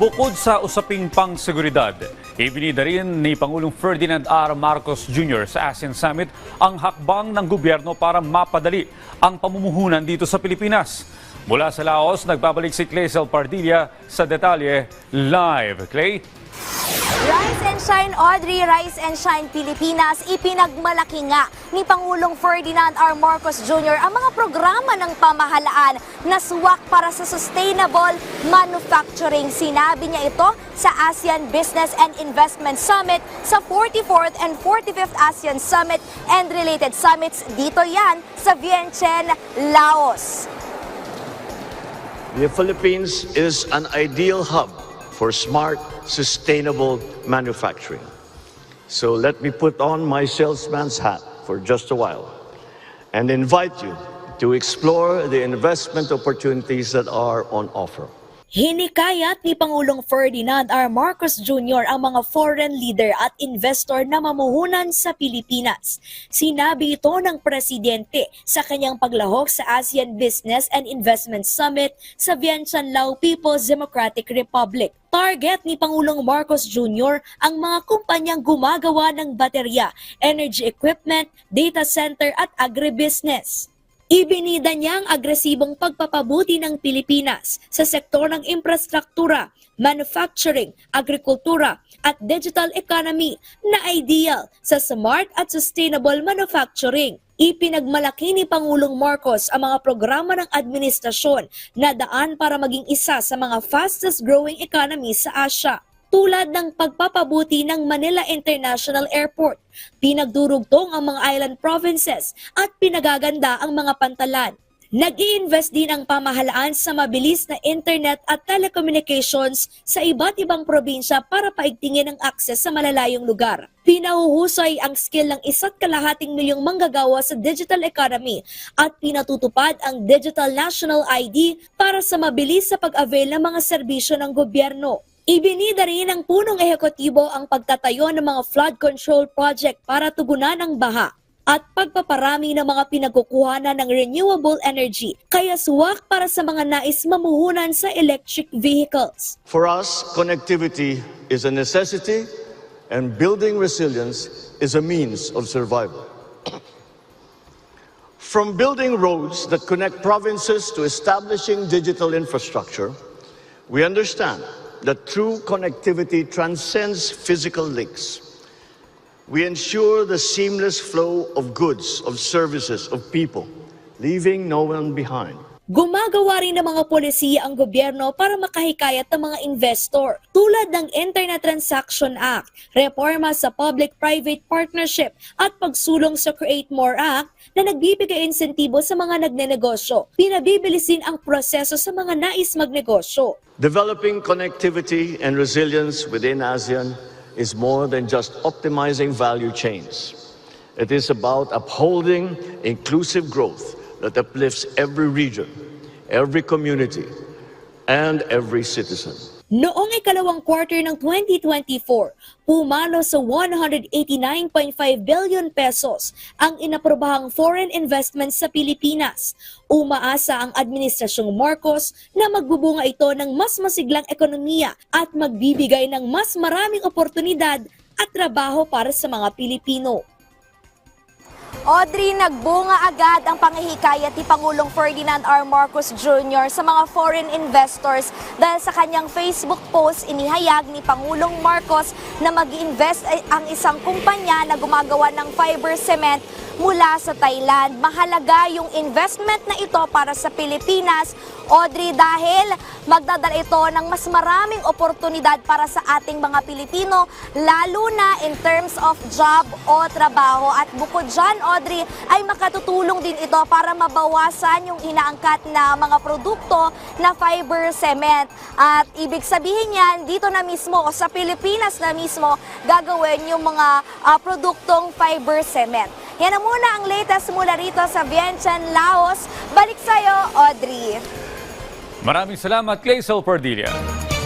Bukod sa usaping pang-seguridad, ibinida rin ni Pangulong Ferdinand R. Marcos Jr. sa ASEAN Summit ang hakbang ng gobyerno para mapadali ang pamumuhunan dito sa Pilipinas. Mula sa Laos, nagbabalik si Claysel Pardilla sa detalye live. Clay? Rise and Shine Audrey, Rise and Shine Pilipinas, ipinagmalaki nga ni Pangulong Ferdinand R. Marcos Jr. ang mga programa ng pamahalaan na suwak para sa sustainable manufacturing. Sinabi niya ito sa ASEAN Business and Investment Summit sa 44th and 45th ASEAN Summit and related summits. Dito yan sa Vientiane, Laos. The Philippines is an ideal hub for smart, sustainable manufacturing. So let me put on my salesman's hat for just a while and invite you to explore the investment opportunities that are on offer. Hinikayat ni Pangulong Ferdinand R. Marcos Jr. ang mga foreign leader at investor na mamuhunan sa Pilipinas. Sinabi ito ng presidente sa kanyang paglahok sa ASEAN Business and Investment Summit sa Vientiane Lao People's Democratic Republic. Target ni Pangulong Marcos Jr. ang mga kumpanyang gumagawa ng baterya, energy equipment, data center at agribusiness. Ibinida niya ang agresibong pagpapabuti ng Pilipinas sa sektor ng infrastruktura, manufacturing, agrikultura at digital economy na ideal sa smart at sustainable manufacturing. Ipinagmalaki ni Pangulong Marcos ang mga programa ng administrasyon na daan para maging isa sa mga fastest growing economy sa Asia tulad ng pagpapabuti ng Manila International Airport, pinagdurugtong ang mga island provinces at pinagaganda ang mga pantalan. Nag-i-invest din ang pamahalaan sa mabilis na internet at telecommunications sa iba't ibang probinsya para paigtingin ang akses sa malalayong lugar. Pinahuhusay ang skill ng isa't kalahating milyong manggagawa sa digital economy at pinatutupad ang Digital National ID para sa mabilis sa pag-avail ng mga serbisyo ng gobyerno. Ibinida rin ng punong ehekutibo ang pagtatayo ng mga flood control project para tugunan ang baha at pagpaparami ng mga pinagkukuhanan ng renewable energy kaya suwak para sa mga nais mamuhunan sa electric vehicles. For us, connectivity is a necessity and building resilience is a means of survival. From building roads that connect provinces to establishing digital infrastructure, we understand that true connectivity transcends physical links. We ensure the seamless flow of goods, of services, of people, leaving no one behind. Gumagawa rin ng mga polisiya ang gobyerno para makahikayat ng mga investor tulad ng Internet Transaction Act, reforma sa Public-Private Partnership at pagsulong sa Create More Act na nagbibigay insentibo sa mga nagnenegosyo. Pinabibilisin ang proseso sa mga nais magnegosyo. Developing connectivity and resilience within ASEAN is more than just optimizing value chains. It is about upholding inclusive growth that uplifts every region, every community, and every citizen. Noong ikalawang quarter ng 2024, pumalo sa 189.5 billion pesos ang inaprobahang foreign investments sa Pilipinas. Umaasa ang Administrasyong Marcos na magbubunga ito ng mas masiglang ekonomiya at magbibigay ng mas maraming oportunidad at trabaho para sa mga Pilipino. Audrey, nagbunga agad ang pangihikayat ni Pangulong Ferdinand R. Marcos Jr. sa mga foreign investors dahil sa kanyang Facebook post, inihayag ni Pangulong Marcos na mag invest ang isang kumpanya na gumagawa ng fiber cement mula sa Thailand. Mahalaga yung investment na ito para sa Pilipinas, Audrey, dahil magdadala ito ng mas maraming oportunidad para sa ating mga Pilipino, lalo na in terms of job o trabaho. At bukod dyan, Audrey, ay makatutulong din ito para mabawasan yung inaangkat na mga produkto na fiber cement. At ibig sabihin yan, dito na mismo sa Pilipinas na mismo, gagawin yung mga ah, produktong fiber cement. Yan na muna ang latest mula rito sa Vientiane, Laos. Balik sa'yo, Audrey. Maraming salamat, Claysel Pardilla.